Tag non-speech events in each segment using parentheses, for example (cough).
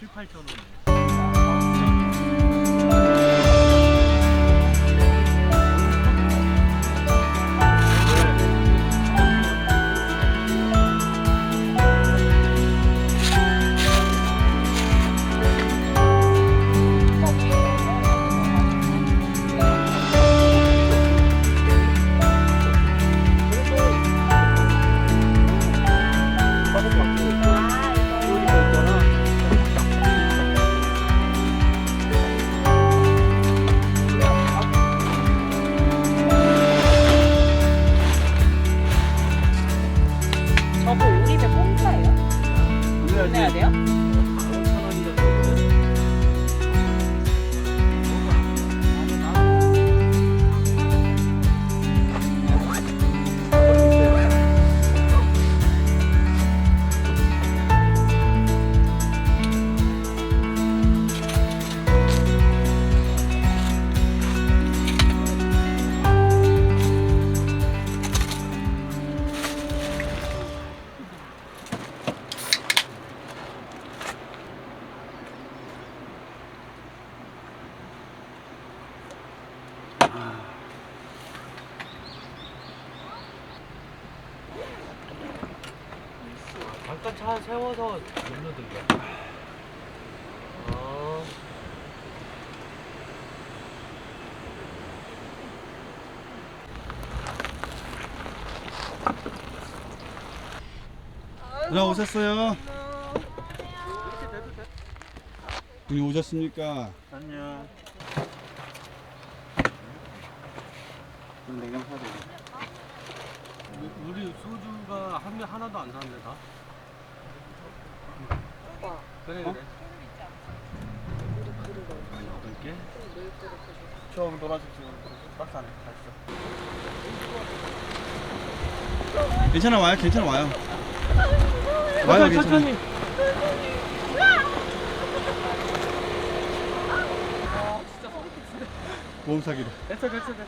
7, 8천 원 누나 오셨어요? 분이 오셨습니까? 안녕. 냉장 사야 돼. 우- 우리 소주가 한명 하나도 안 샀는데 다? 그래 그래. 여덟 개? 저 노란색 지금 박스 안에 다 있어. 괜찮아 와요 괜찮아 와요 와요 괜찮아 보험 사기로 됐어 됐어 됐어.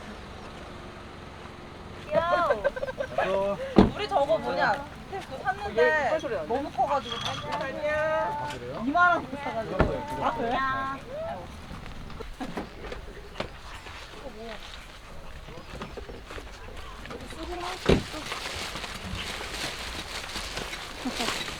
저 우리 저거 뭐냐? 테스트 샀는데 너무 커가지고 안녕. 이만한 거 사가지고. 아 그래? (laughs)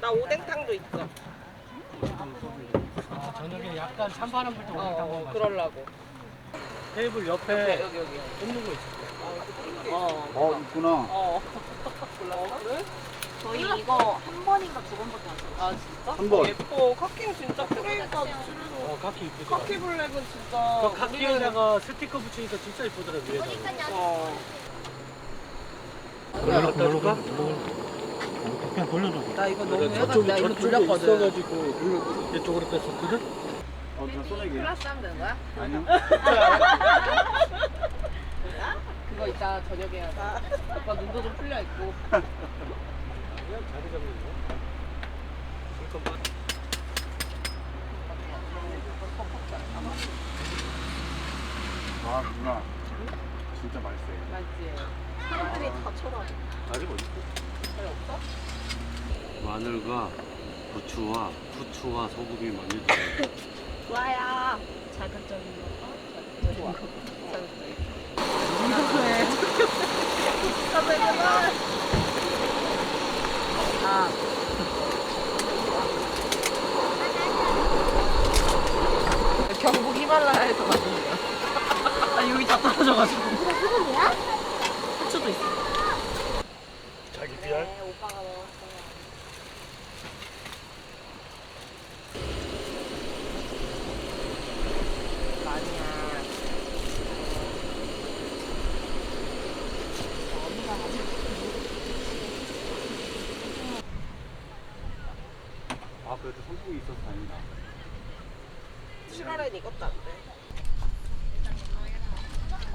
나 오뎅탕도 있어. 아, 저녁에 약간 찬바람 불때 오늘 어, 가자. 그러려고. 테이블 옆에 여기 여기. 꽂는 거 있어. 어. 어, 있구나. 어. 몰라. 그래? 저희 이거 한 번인가 두 번밖에 안 써요. 아 진짜? 한 번. 예뻐. 카킹 진짜 프레임까지 줄여서. 어, 카키 이쁘더라. 카키 블랙은 진짜. 저 우리는- 카키에다가 스티커 붙이니까 진짜 이쁘더라 위에다가. 어. 그걸 갖다 줄까? 그냥 돌려줘. 나 이거 너무 해가지고 나 이거 돌렸거든. 있어가지고 이쪽으로 뺐었거든. 어, 저 소내기. 플러스 하면 되는 거야? 아니요. (laughs) 그거 이따 저녁에 해야 돼. 오빠 눈도 좀 풀려 있고. (laughs) 그냥 자리 잡는 거. 실컷 봐. 아, 누나. 진짜 맛있어요. 맞지? 사람들이 다 쳐다봐. 아직 어디 잘 없어? 마늘과 부추와 후추와 소금이 많이 들어요. (laughs) 좋아요. 자극적인 거. 좋아. (laughs) 아. 경북 히말라야에서 만든 거야. 아 여기 다 떨어져가지고. 후추도 있어. 자기 비할? 네, 오빠가 먹었어요. 아니야. 아, 그래도 선풍이 있어서 다행이다. 7월엔 이것도 안 돼.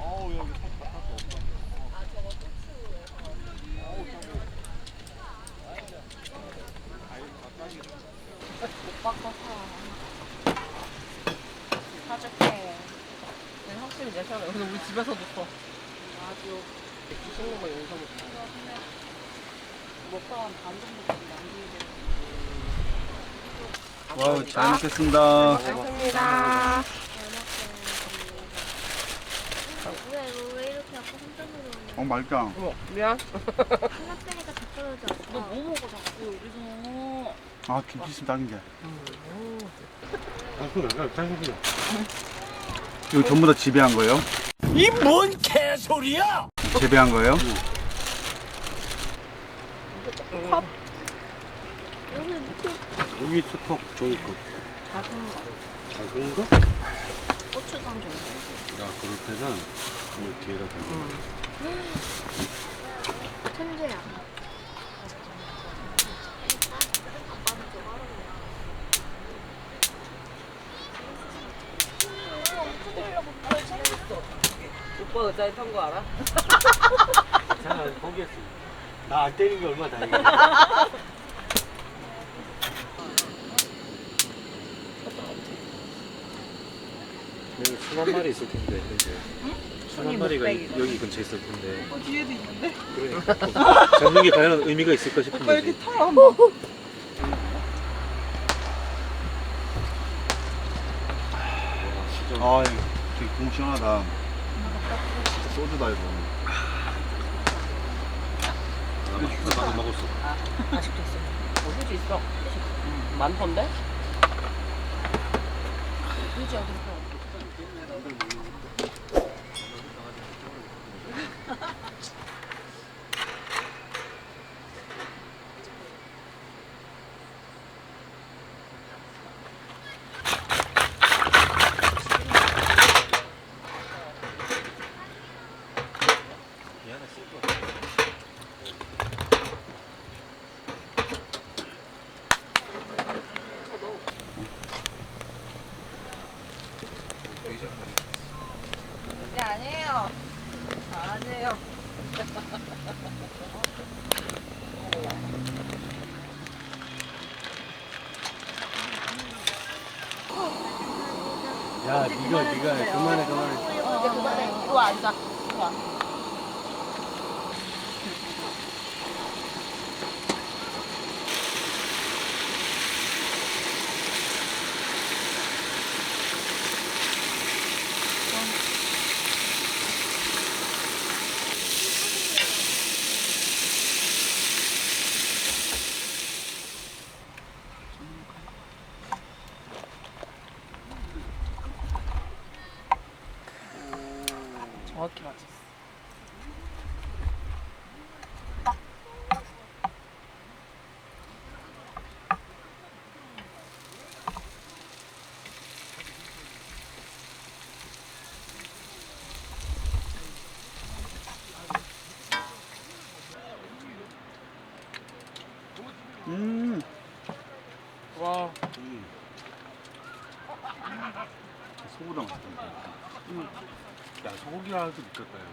어우, 여기 다 탔어. 오빠 거 시원해. 근데 우리 집에서도 써. 아주 씻는 거 용서 못해. 먹다 반 정도 남기게 와우, 잘 먹겠습니다. 감사합니다. 왜, 왜 이렇게 아까 혼자서 어, 맛있다. 어머, 미안. 하나 빼니까 다 떨어져. 너 뭐 먹어 자꾸 여기서 아, 김치 있으면 딱인데. 아, 그래. 야, 잘 먹자. 이거 전부 다 지배한 거예요? 이 뭔 개소리야! 재배한 거예요? 여기 스톡 저기 거. 작은 거 작은 거? 고추장 정도 야, 그럴 때는 이 뒤에다 대고. 천재야. 오빠 의자에 탄거 알아? (laughs) 자, 거기에 나안 때린 게 얼마나 다행이야. 여기 순한 마리 있을 텐데 이제 순한 마리가 이- 여기 근처에 있을 텐데 어, 뒤에도 있는데? 그러니까 잡는 게 과연 의미가 있을까 싶은 오빠 이렇게 거지 타, 한번. 아, 되게 공 시원하다. 진짜 소주다, 이거. 나 많이 먹었어. 아직도 있어. 어, 휴지 있어. 음, 많던데? 휴지 어디 있어? 아니에요. 아니에요. 야, 니가, 니가 그만해, 그만해. 이제 그만해. 이리 와, 앉아. 이리 와. 정확히 맞았어. 음. 와. 소보다 맛있다. 야, 소고기랑 할때 느꼈다, 야.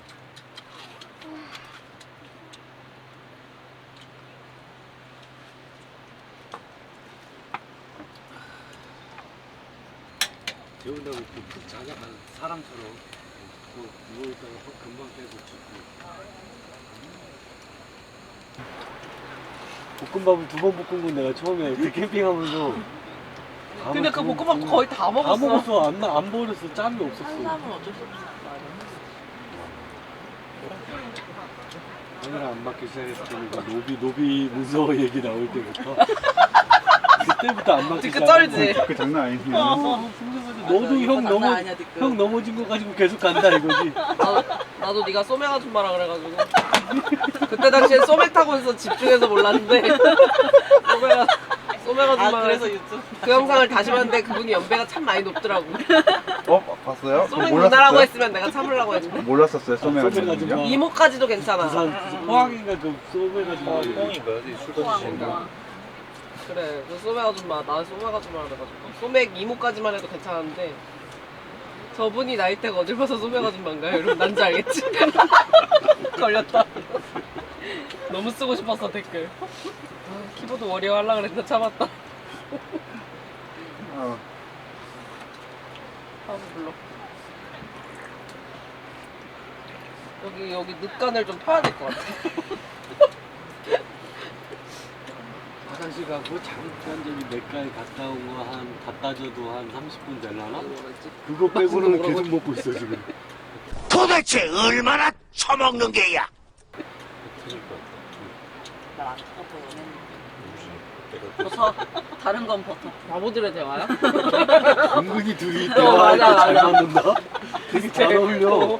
재운다고 그 자작한 사람처럼 뭐 누워있다가 확 금방 깨고 죽고. 볶음밥을 두 번 볶은 건 내가 처음에 그 캠핑하면서 근데 그 볶음밥 거의 다 다 먹었어. 먹었어 안, 나- 안 버렸어 짬이 한 없었어 사람은 어쩔 수 없어. 오늘 안 맞기 시작했으니까 노비 노비 문서 얘기 나올 때부터. 그때부터 안 맞기 그 떨지. 그 장난 아니네. 너도 형 장난 넘어 아니야, 뒤끝. 형 넘어진 거 가지고 계속 간다 이거지? 나도, 나도 네가 소맥 아줌마라 그래가지고. 그때 당시엔 소맥 타고 있어 집중해서 몰랐는데. 소맥 아- 소맥 아줌마 아, 그래서 유튜브 그 영상을 다시 봤는데 그분이 연배가 참 많이 높더라고 어, 봤어요? 소맥 몰랐었어요? 누나라고 했으면 내가 참으려고 했는데 몰랐었어요, 소맥 소맥 아줌마. 아줌마. 이모까지도 괜찮아 부산 포항인가 그 소매가지고 드시는 그래 그 소맥 아줌마 나 소맥 아줌마라 그래가지고 소맥 이모까지만 해도 괜찮은데 저분이 나이대가 어딜 봐서 소맥 아줌마인가요? 여러분 난지 알겠지? (laughs) 걸렸다 너무 쓰고 싶었어 댓글 아, 키보드 워리어 하려고 그랬는데 참았다 어, 하고 불러 여기 여기 늑간을 좀 펴야 될 것 같아. 화장실 가고 잠깐 저기 맥가에 갔다 온 거 한 갖다 줘도 한 30분 되려나? 그거 빼고는 계속 먹고 있어 지금. (laughs) 도대체 얼마나 처먹는 게야? 나 아까 버터 연했는데. 버터 다른 건 버터. 바보들의 대화야? 은근히 둘이 어, 대화에 맞아, 잘 맞아. 맞는다. 되게 잘 어울려.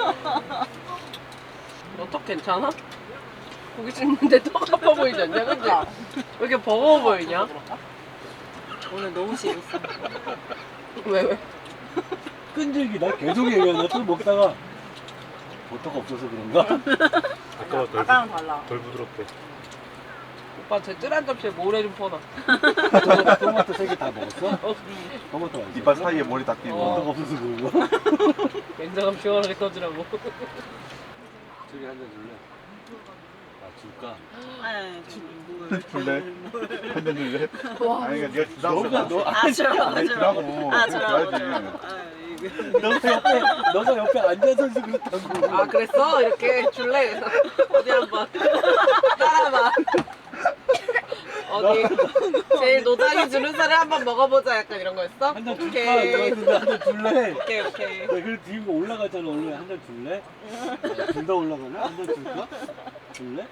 너턱 괜찮아? 고기 씹는데 턱 아파 보이지 않냐? 근데 왜 이렇게 버거워 보이냐? 오늘 너무 싫었어. 왜 왜? 끈질기 나 계속 얘기하나 또 먹다가 버터가 없어서 그런가? 아까와 덜, 아까랑 달라. 덜 부드럽대. 오빠 제 뜰한 접시에 모래 좀 퍼놔. 토마토- (laughs) 토마토 세 개 다 먹었어? 어, 토마토 안 이빨? 사이에 머리 딱 끼고. 어. 버터가 없어서 그런가? 냉장고 시원하게 떠주라고. (laughs) 저기 한 잔 줄래? 아 줄까? 아니, 뭘. 줄래? 한잔 줄래? 와. 아니 그러니까 네가 주라고. 너가 너 아, 주라고, 아니, 주라고. 주라고. 아, 주라고, 줘야지. 주라고. 아, 이거. 너가 옆에 너가 옆에 앉아서 해서 그렇다고. 아 그랬어? 이렇게 줄래? 그래서 어디 한번 (laughs) 따라봐. 어디 (laughs) 제일 노장이 주는 살을 한번 먹어보자 약간 이런 거였어? 한 잔 줄까? 오케이 내가 한잔 줄래? 오케이 오케이. 야, 그래 뒤로 올라가잖아 원래 한 잔 줄래? 둘 다 올라가나? 한 잔 줄까? 줄래?